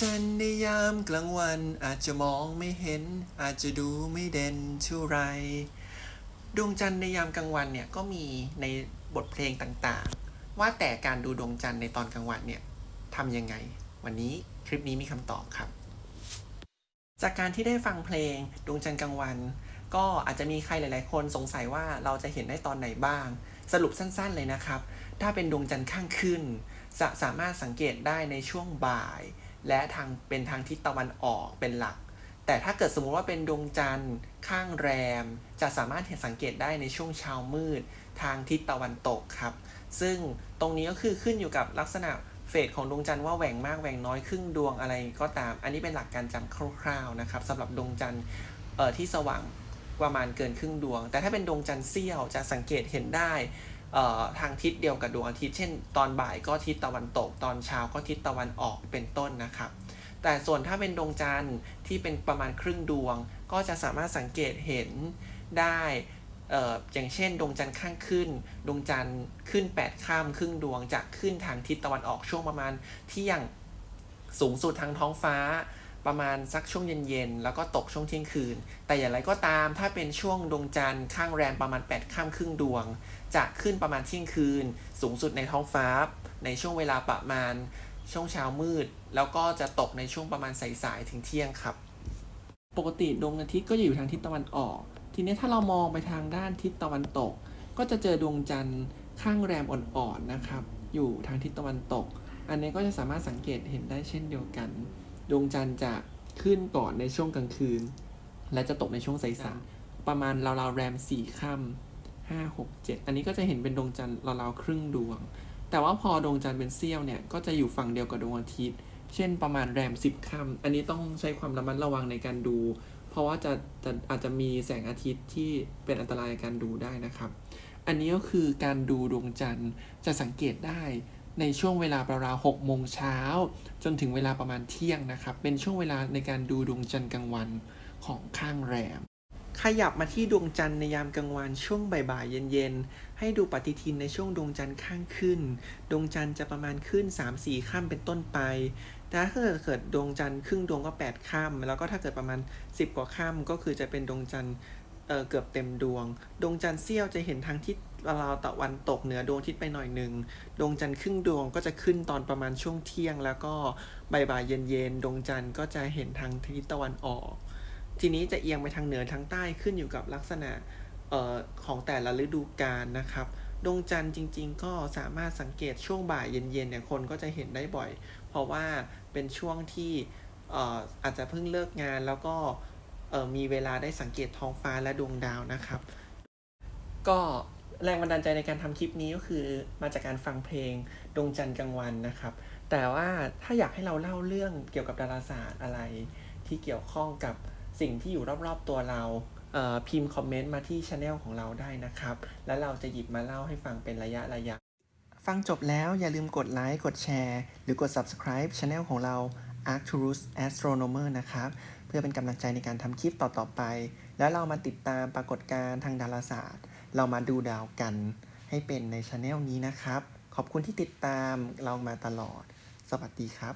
จันทร์ในยามกลางวัน อาจจะมองไม่เห็น อาจจะดูไม่เด่นเท่าไร ดวงจันทร์ในยามกลางวันเนี่ยก็มีในบทเพลงต่างๆ ว่าแต่การดูดวงจันทร์ในตอนกลางวันเนี่ยทำยังไง วันนี้คลิปนี้มีคำตอบครับ จากการที่ได้ฟังเพลงดวงจันทร์กลางวัน ก็อาจจะมีใครหลาย ๆ คนสงสัยว่าเราจะเห็นได้ตอนไหนบ้าง สรุปสั้น ๆ เลยนะครับ ถ้าเป็นดวงจันทร์ข้างขึ้น จะสามารถสังเกตได้ในช่วงบ่าย และทางเป็นทางทิศตะวันออกเป็นหลัก แต่ถ้าเกิดสมมุติว่าเป็นดวงจันทร์ข้างแรม จะสามารถเห็นสังเกตได้ในช่วงเช้ามืด ทางทิศตะวันตกครับ ซึ่งตรงนี้ก็คือขึ้นอยู่กับลักษณะเฟสของดวงจันทร์ว่าแหว่งมากแหว่งน้อยครึ่งดวงอะไรก็ตาม อันนี้เป็นหลักการจำคร่าวๆนะครับสำหรับดวงจันทร์เอ่อที่สว่างประมาณเกินครึ่งดวง แต่ถ้าเป็นดวงจันทร์เสี้ยวจะสังเกตเห็นได้ ทางทิศเดียวกับดวงอาทิตย์ เช่น ตอนบ่ายก็ทิศตะวันตก ตอนเช้าก็ทิศตะวันออกเป็นต้นนะครับ แต่ส่วนถ้าเป็นดวงจันทร์ที่เป็นประมาณครึ่งดวง ก็จะสามารถสังเกตเห็นได้อย่างเช่น ดวงจันทร์ข้างขึ้น ดวงจันทร์ขึ้น 8 ข้ามครึ่งดวงจะขึ้นทางทิศตะวันออกช่วงประมาณเที่ยงสูงสุดทางท้องฟ้า ประมาณสักช่วงเย็นๆ แล้วก็ตกช่วงเที่ยงคืน แต่อย่างไรก็ตามถ้าเป็นช่วงดวงจันทร์ข้างแรมประมาณ 8 ข้ามครึ่งดวง จะขึ้นประมาณเที่ยงคืน สูงสุดในท้องฟ้า ในช่วงเวลาประมาณช่วงเช้ามืด แล้วก็จะตกในช่วงประมาณสายๆถึงเที่ยงครับ ปกติดวงอาทิตย์ก็จะอยู่ทางทิศตะวันออก ทีนี้ถ้าเรามองไปทางด้านทิศตะวันตก ก็จะเจอดวงจันทร์ข้างแรมอ่อนๆนะครับ อยู่ทางทิศตะวันตก อันนี้ก็จะสามารถสังเกตเห็นได้เช่นเดียวกัน ดวงจันทร์จะขึ้นก่อนในช่วงกลางคืน และจะตกในช่วงสายๆประมาณราวๆแรมสี่ค่ำห้าหกเจ็ดอันนี้ก็จะเห็นเป็นดวงจันทร์ราวๆครึ่งดวง แต่ว่าพอดวงจันทร์เป็นเสี้ยวเนี่ยก็จะอยู่ฝั่งเดียวกับดวงอาทิตย์ เช่นประมาณแรมสิบค่ำอันนี้ต้องใช้ความระมัดระวังในการดู เพราะว่าจะจะอาจจะมีแสงอาทิตย์ที่เป็นอันตรายในการดูได้นะครับ อันนี้ก็คือการดูดวงจันทร์จะสังเกตได้ ในช่วงเวลาประมาณหกโมงเช้าจนถึงเวลาประมาณเที่ยงนะครับ เป็นช่วงเวลาในการดูดวงจันทร์กลางวันของข้างแรม ขยับมาที่ดวงจันทร์ในยามกลางวันช่วงบ่ายๆเย็นๆ ให้ดูปฏิทินในช่วงดวงจันทร์ข้างขึ้น ดวงจันทร์จะประมาณขึ้น 3-4ค่ำเป็นต้นไปแต่ถ้าเกิดเกิดดวงจันทร์ครึ่งดวงก็8ค่ำแล้วก็ถ้าเกิดประมาณ 10 กว่าค่ำก็คือจะเป็นดวงจันทร์เเกือบเต็มดวง ดวงจันทร์เสี้ยวจะเห็นทางทิศ ราวตะวันตกเหนือดวงอาทิตย์ไปหน่อยหนึ่งดวงจันทร์ครึ่งดวงก็จะขึ้นตอนประมาณช่วงเที่ยง แล้วก็บ่ายๆเย็นๆดวงจันทร์ก็จะเห็นทางทิศตะวันออก ทีนี้จะเอียงไปทางเหนือทางใต้ขึ้นอยู่กับลักษณะออของแต่ละฤดูกาลนะครับดวงจันทร์จริง ๆ ก็สามารถสังเกตช่วงบ่ายเย็นๆเนี่ยคนก็จะเห็นได้บ่อย เพราะว่าเป็นช่วงที่อออาจจะเพิ่งเลิกงานแล้วก็มีเวลาได้สังเกตท้องฟ้าและดวงดาวนะครับ ก็ แรงบันดาลใจในการทำคลิปนี้ก็คือมาจากการฟังเพลงดวงจันทร์กลางวันนะครับ แต่ว่าถ้าอยากให้เราเล่าเรื่องเกี่ยวกับดาราศาสตร์อะไร ที่เกี่ยวข้องกับสิ่งที่อยู่รอบๆตัวเราเอ่อพิมพ์คอมเมนต์มาที่ช anel ของเราได้นะครับ แล้วเราจะหยิบมาเล่าให้ฟังเป็นระยะระยะ ฟังจบแล้วอย่าลืมกดไลค์ กดแชร์ หรือกด subscribe channel ของเรา Arcturus Astronomer นะครับ เพื่อเป็นกำลังใจในการทำคลิปต่อๆไป แล้วเรามาติดตามปรากฏการณ์ทางดาราศาสตร์ เรามาดูดาวกันให้เป็นในช anel นี้นะครับ ขอบคุณที่ติดตามเรามาตลอด สวัสดีครับ